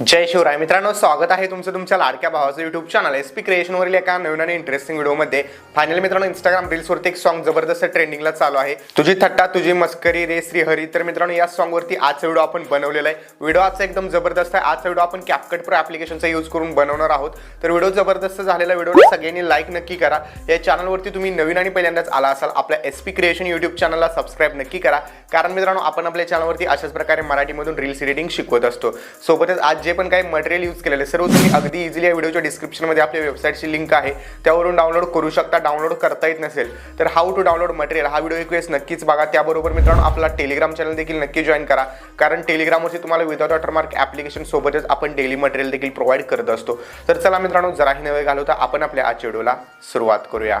जय शिवराय. मित्रांनो स्वागत आहे तुमचं तुमच्या लाडक्या भावाचं युट्यूब चॅनल एस पी क्रिएशनवरील एका नवीन आणि इंटरेस्टिंग व्हिडिओमध्ये फायनली मित्रांनो इंस्टाग्राम रील्सवरती एक सॉंग जबरदस्त ट्रेंडिंगला चालू आहे. तुझी थट्टा तुझी मस्करी रे श्री हरी तर मित्रांनो या सॉन्गवरती आजचा व्हिडिओ आपण बनवलेला आहे. व्हिडिओ आजचा एकदम जबरदस्त आहे. आजचा व्हिडिओ आपण कॅपकट प्रो ॲप्लिकेशनचा यूज करून बनवणार आहोत. तर व्हिडिओ जबरदस्त झालेला व्हिडिओला सगळ्यांनी लाईक नक्की करा. या चॅनलवरती तुम्ही नवीन आणि पहिल्यांदाच आला असाल आपल्या एस पी क्रिएशन युट्यूब चॅनलला सबस्क्राईब नक्की करा. कारण मित्रांनो आपण आपल्या चॅनलवरती अशाच प्रकारे मराठीमधून रील्स रिडिंग शिकवत असतो. सोबतच आज जे पण काही मटेरियल यूज केलेलं आहे सर्व तुम्ही अगदी इझिली या व्हिडिओच्या डिस्क्रिप्शनमध्ये आपल्या वेबसाईटची लिंक आहे. त्यावरून डाउनलोड करू शकता. डाउनलोड करता येत नसेल तर हाऊ टू डाउनलोड मटेरियल हा व्हिडिओ रिक्वेस्ट नक्कीच बघा. त्याबरोबर मित्रांनो आपला टेलिग्राम चॅनल देखील नक्की जॉईन करा. कारण टेलिग्रामवरती तुम्हाला विदाउट वॉटरमार्क ॲप्लिकेशन सोबतच आपण डेली मटेरियल देखील प्रोव्हाइड करत असतो. तर चला मित्रांनो जराही नवे घालवता आपण आपल्या आजच्या व्हिडिओला सुरुवात करूया.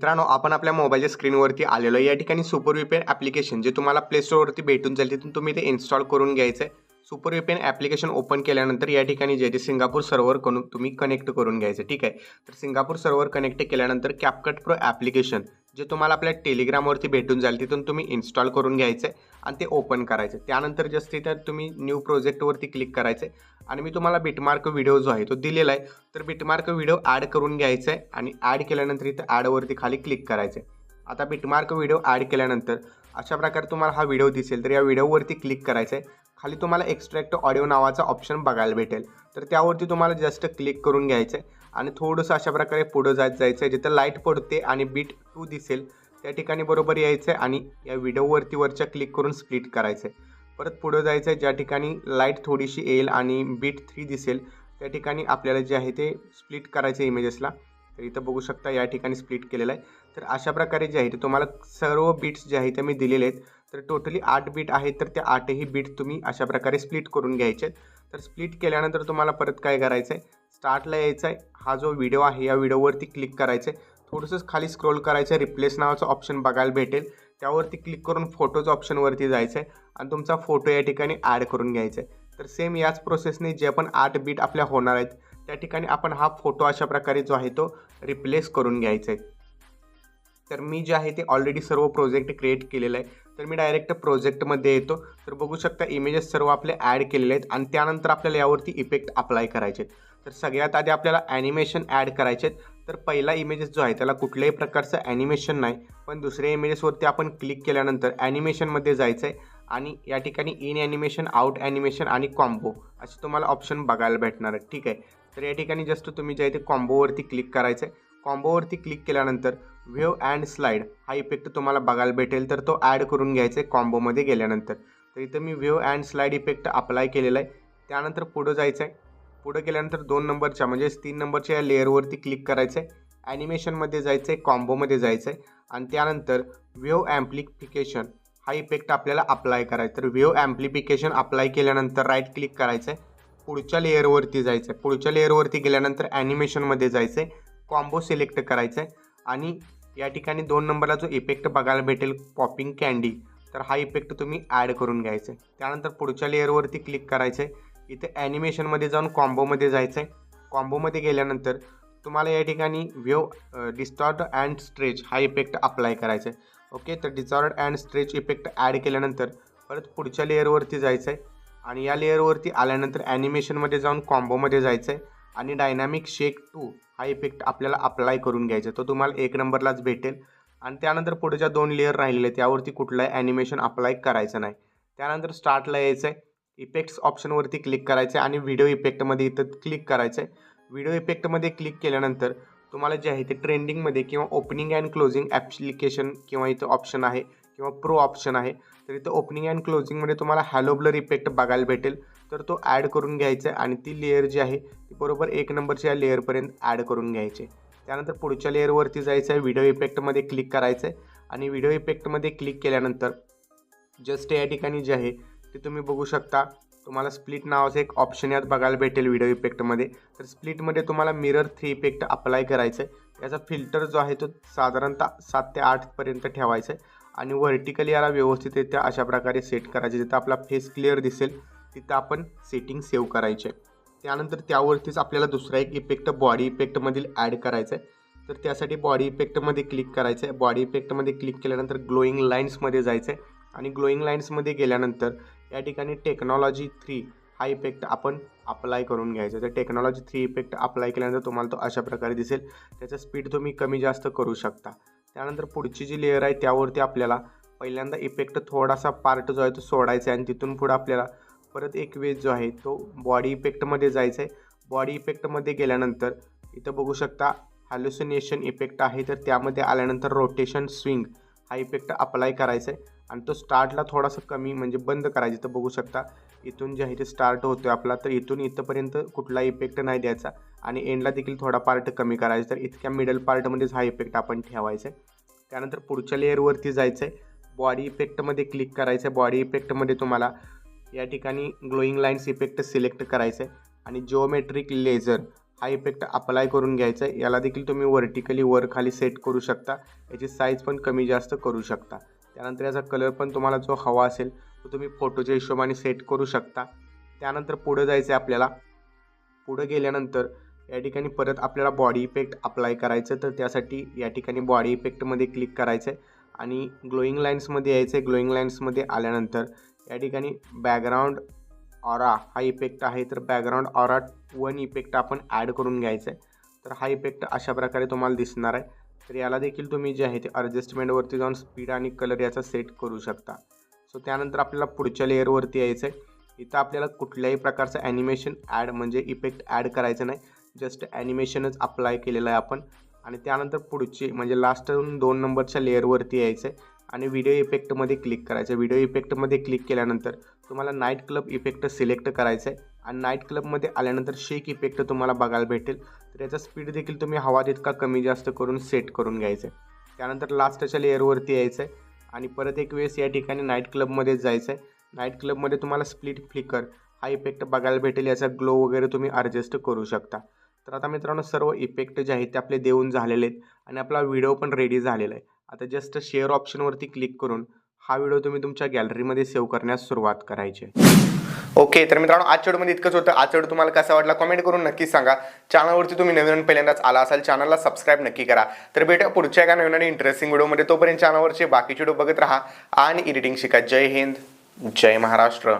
मित्रांनो आपण आपल्या मोबाईलच्या स्क्रीनवरती आलेलो या ठिकाणी सुपर विपेन ॲप्लिकेशन जे तुम्हाला प्ले स्टोअरवरती भेटून जाईल तिथून तुम्ही ते इन्स्टॉल करून घ्यायचं आहे सुपर विपेन ॲप्लिकेशन ओपन केल्यानंतर या ठिकाणी जे जे सिंगापूर सर्व्हर करून तुम्ही कनेक्ट करून घ्यायचं ठीक आहे? तर सिंगापूर सर्व्हर कनेक्ट केल्यानंतर कॅपकट प्रो ॲप्लिकेशन जे तुम्हाला आपल्या टेलिग्रामवरती भेटून जाईल तिथून तुम्ही इन्स्टॉल करून घ्यायचं आहे आणि ते ओपन करायचे. त्यानंतर जस्ट तर तुम्ही न्यू प्रोजेक्टवरती क्लिक करायचं. आहे आणि मी तुम्हाला बिटमार्क व्हिडिओ जो आहे तो दिलेला आहे. तर बिटमार्क व्हिडिओ ॲड करून घ्यायचा आहे आणि ॲड केल्यानंतर इथं ॲडवरती खाली क्लिक करायचे आता बिटमार्क व्हिडिओ ॲड केल्यानंतर अशा प्रकारे तुम्हाला हा व्हिडिओ दिसेल. तर या व्हिडिओवरती क्लिक करायचं आहे खाली तुम्हाला एक्स्ट्रॅक्ट ऑडिओ नावाचा ऑप्शन बघायला भेटेल. तर त्यावरती तुम्हाला जस्ट क्लिक करून घ्यायचं आहे आणि थोडंसं अशा प्रकारे पुढं जात जायचं आहे जिथं लाइट पडते आणि बीट टू दिसेल त्या ठिकाणी बरोबर यायचं आहे आणि या व्हिडिओवरती वरच्या क्लिक करून स्प्लिट करायचं आहे परत पुढं जायचं आहे ज्या ठिकाणी लाइट थोडीशी येईल आणि बीट थ्री दिसेल त्या ठिकाणी आपल्याला जे आहे ते स्प्लिट करायचं आहे इमेजेसला तर इथं बघू शकता या ठिकाणी स्प्लिट केलेलं आहे. तर अशा प्रकारे जे आहे ते तुम्हाला सर्व बीट्स जे आहे ते मी दिलेले आहेत. तर टोटली आठ बीट आहेत तर त्या आठही बीट तुम्ही अशा प्रकारे स्प्लिट करून घ्यायचे आहेत. तर स्प्लिट केल्यानंतर तुम्हाला परत काय करायचं आहे स्टार्टला यायचं आहे हा जो व्हिडिओ आहे या व्हिडिओवरती क्लिक करायचं आहे थोडंसं खाली स्क्रोल करायचं आहे रिप्लेस नावाचं ऑप्शन बघायला भेटेल. त्यावरती क्लिक करून फोटोज ऑप्शनवरती जायचं आहे आणि तुमचा फोटो या ठिकाणी ॲड करून घ्यायचा आहे तर सेम याच प्रोसेसने जे पण आठ बीट आपल्या होणार आहेत त्या ठिकाणी आपण हा फोटो अशा प्रकारे जो आहे तो रिप्लेस करून घ्यायचा आहे तर मी जे आहे ते ऑलरेडी सर्व प्रोजेक्ट क्रिएट केलेलं आहे. तर मी डायरेक्ट प्रोजेक्टमध्ये येतो. तर बघू शकता इमेजेस सर्व आपले ॲड केलेले आहेत आणि त्यानंतर आपल्याला यावरती इफेक्ट अप्लाय करायचे आहेत. तर सगळ्यात आधी आपल्याला ॲनिमेशन ॲड करायचे आहेत. तर पहिला इमेजेस जो आहे त्याला कुठल्याही प्रकारचं ॲनिमेशन नाही. पण दुसऱ्या इमेजेसवरती आपण क्लिक केल्यानंतर ॲनिमेशनमध्ये जायचं आहे आणि या ठिकाणी इन ॲनिमेशन आउट ॲनिमेशन आणि कॉम्बो असे तुम्हाला ऑप्शन बघायला भेटणार आहे ठीक आहे? तर या ठिकाणी जस्ट तुम्ही जे आहे ते कॉम्बोवरती क्लिक करायचं आहे कॉम्बोवरती क्लिक केल्यानंतर व्हेव अँड स्लाईड हा इफेक्ट तुम्हाला बघायला भेटेल. तर तो ॲड करून घ्यायचा आहे कॉम्बोमध्ये गेल्यानंतर. तर इथं मी wave and slide effect apply केलेला आहे. त्यानंतर पुढं जायचं आहे पुढं गेल्यानंतर दोन नंबरच्या म्हणजेच तीन नंबरच्या या लेअरवरती क्लिक करायचं आहे ॲनिमेशनमध्ये जायचं आहे कॉम्बोमध्ये जायचं आहे आणि त्यानंतर व्हेव ॲम्प्लिफिकेशन हा इफेक्ट आपल्याला अप्लाय करायचा. तर व्हेव ॲम्प्लिफिकेशन अप्लाय केल्यानंतर राईट क्लिक करायचं आहे पुढच्या लेअरवरती जायचं आहे पुढच्या लेअरवरती गेल्यानंतर ॲनिमेशनमध्ये जायचं आहे कॉम्बो सिलेक्ट करायचं आहे आणि या ठिकाणी दोन नंबरला जो इफेक्ट बघायला भेटेल पॉपिंग कॅन्डी तर हा इफेक्ट तुम्ही ॲड करून घ्यायचा आहे त्यानंतर पुढच्या लेअरवरती क्लिक करायचं आहे इथे ॲनिमेशनमध्ये जाऊन कॉम्बोमध्ये जायचं आहे कॉम्बोमध्ये गेल्यानंतर तुम्हाला या ठिकाणी व्ह्यू डिस्टॉर्ट अँड स्ट्रेच हा इफेक्ट अप्लाय करायचा आहे ओके तर distort and stretch effect add केल्यानंतर परत पुढच्या लेअरवरती जायचं आहे आणि या लेअरवरती आल्यानंतर ॲनिमेशनमध्ये जाऊन कॉम्बोमध्ये जायचं आहे आणि डायनॅमिक शेक टू हा इफेक्ट आपल्याला अप्लाय करून घ्यायचा आहे तो तुम्हाला एक नंबरलाच भेटेल. आणि त्यानंतर पुढच्या दोन लेअर राहिलेले आहेत. त्यावरती कुठलाही ॲनिमेशन अप्लाय करायचं नाही. त्यानंतर स्टार्टला यायचं आहे इफेक्ट्स ऑप्शनवरती क्लिक करायचं आहे आणि व्हिडिओ इफेक्टमध्ये इथं क्लिक करायचं आहे व्हिडिओ इफेक्टमध्ये क्लिक केल्यानंतर तुम्हाला जे आहे ते ट्रेंडिंगमध्ये किंवा ओपनिंग अँड क्लोजिंग ॲप्लिकेशन किंवा इथं ऑप्शन आहे किंवा प्रो ऑप्शन आहे तर इथं ओपनिंग अँड क्लोजिंगमध्ये तुम्हाला हॅलो ब्लर इफेक्ट बघायला भेटेल. तर तो ॲड करून घ्यायचा आहे आणि ती लेअर जी आहे ती बरोबर एक नंबरच्या लेअरपर्यंत ॲड करून घ्यायची. त्यानंतर पुढच्या लेअरवरती जायचं आहे व्हिडिओ इफेक्टमध्ये क्लिक करायचं आहे आणि व्हिडिओ इफेक्टमध्ये क्लिक केल्यानंतर जस्ट या ठिकाणी जे आहे ते तुम्ही बघू शकता तुम्हाला स्प्लिट नावाचं एक ऑप्शन यात बघायला भेटेल व्हिडिओ इफेक्टमध्ये तर स्प्लिटमध्ये तुम्हाला मिरर थ्री इफेक्ट अप्लाय करायचं आहे याचा फिल्टर जो आहे तो साधारणतः सात ते आठपर्यंत ठेवायचा आहे आणि व्हर्टिकली याला व्यवस्थितरित्या अशा प्रकारे सेट करायचे जिथं आपला फेस क्लिअर दिसेल तिथं आपण सेटिंग सेव्ह करायचे. त्यानंतर त्यावरतीच आपल्याला दुसरा एक इफेक्ट बॉडी इफेक्टमधील ॲड करायचा आहे तर त्यासाठी बॉडी इफेक्टमध्ये क्लिक करायचं आहे बॉडी इफेक्टमध्ये क्लिक केल्यानंतर ग्लोईंग लाईन्समध्ये जायचं आहे आणि ग्लोईंग लाईन्समध्ये गेल्यानंतर या ठिकाणी टेक्नॉलॉजी थ्री हा इफेक्ट आपण अप्लाय करून घ्यायचा. तर टेक्नॉलॉजी थ्री इफेक्ट अप्लाय केल्यानंतर तुम्हाला तो अशा प्रकारे दिसेल. त्याचं स्पीड तुम्ही कमी जास्त करू शकता. त्यानंतर पुढची जी लेअर आहे त्यावरती आपल्याला पहिल्यांदा इफेक्ट थोडासा पार्ट जो आहे तो सोडायचा आहे आणि तिथून पुढं आपल्याला परत एक वेज जो आहे तो बॉडी इफेक्टमध्ये जायचा आहे बॉडी इफेक्टमध्ये गेल्यानंतर इथं बघू शकता हॅल्युसिनेशन इफेक्ट आहे. तर त्यामध्ये आल्यानंतर रोटेशन स्विंग हा इफेक्ट अप्लाय करायचा आहे आणि तो स्टार्टला थोडासा कमी म्हणजे बंद करायचं तर बघू शकता. इथून जे आहे ते स्टार्ट होतो आहे आपला तर इथून इथंपर्यंत कुठला इफेक्ट नाही द्यायचा. आणि एंडला देखील थोडा पार्ट कमी करायचा तर इतक्या मिडल पार्टमध्येच हा इफेक्ट आपण ठेवायचा आहे. त्यानंतर पुढच्या लेअरवरती जायचं आहे. बॉडी इफेक्टमध्ये क्लिक करायचं आहे. बॉडी इफेक्टमध्ये तुम्हाला या ठिकाणी ग्लोईंग लाईन्स इफेक्ट सिलेक्ट करायचं आहे. आणि जिओमेट्रिक लेझर हा इफेक्ट अप्लाय करून घ्यायचा आहे. याला देखील तुम्ही वर्टिकली वर खाली सेट करू शकता. याची साईज पण कमी जास्त करू शकता. त्यानंतर याचा कलर पण तुम्हाला जो हवा असेल तो तुम्ही फोटोच्या हिशोबाने सेट करू शकता. त्यानंतर पुढं जायचं आहे आपल्याला. पुढं गेल्यानंतर या ठिकाणी परत आपल्याला बॉडी इफेक्ट अप्लाय करायचं तर त्यासाठी या ठिकाणी बॉडी इफेक्टमध्ये क्लिक करायचं आहे आणि ग्लोईंग लाईन्समध्ये यायचं आहे ग्लोईंग लाईन्समध्ये आल्यानंतर या ठिकाणी बॅकग्राऊंड ऑरा हा इफेक्ट आहे तर बॅकग्राऊंड ऑरा वन इफेक्ट आपण ॲड करून घ्यायचा आहे तर हा इफेक्ट अशा प्रकारे तुम्हाला दिसणार आहे. तर याला देखील तुम्ही जे आहे ते ॲडजस्टमेंटवरती जाऊन स्पीड आणि कलर याचा सेट करू शकता. सो त्यानंतर आपल्याला पुढच्या लेअरवरती यायचं आहे इथं आपल्याला कुठल्याही प्रकारचं ॲनिमेशन ॲड म्हणजे इफेक्ट ॲड करायचं नाही. जस्ट ॲनिमेशनच अप्लाय केलेलं आहे आपण. आणि त्यानंतर पुढची म्हणजे लास्ट दोन नंबरच्या लेअरवरती यायचं आहे आणि व्हिडिओ इफेक्टमध्ये क्लिक करायचं. व्हिडिओ इफेक्टमध्ये क्लिक केल्यानंतर तुम्हाला नाईट क्लब इफेक्ट सिलेक्ट करायचं आहे आणि नाईट क्लबमध्ये आल्यानंतर शेक इफेक्ट तुम्हाला बघायला भेटेल. तर याचा स्पीड देखील तुम्ही हवा तितका कमी जास्त करून सेट करून घ्यायचं आहे. त्यानंतर लास्टच्या लेअरवरती यायचं आहे. आणि परत एक वेळेस या ठिकाणी नाईट क्लबमध्ये जायचं आहे. नाईट क्लबमध्ये तुम्हाला स्प्लिट फ्लिकर हा इफेक्ट बघायला भेटेल. याचा ग्लो वगैरे तुम्ही ॲडजस्ट करू शकता. तर आता मित्रांनो सर्व इफेक्ट जे आहेत ते आपले देऊन झालेले आहेत. आणि आपला व्हिडिओ पण रेडी झालेला आहे. आता जस्ट शेअर ऑप्शनवरती क्लिक करून हा व्हिडिओ तुम्ही तुमच्या गॅलरीमध्ये सेव्ह करण्यास सुरुवात करायची ओके तर मित्रांनो आजच्या व्हिडिओमध्ये इतकंच होतं. आजच्या व्हिडिओ तुम्हाला कसा वाटला कमेंट करून नक्कीच सांगा. चॅनलवरती तुम्ही नवीन पहिल्यांदाच आला असाल चॅनलला सबस्क्राईब नक्की करा. तर भेटा पुढच्या एका नवीन आणि इंटरेस्टिंग व्हिडिओमध्ये तोपर्यंत चॅनलवरचे बाकीचे व्हिडिओ बघत राहा आणि एडिटिंग शिका. जय हिंद जय महाराष्ट्र.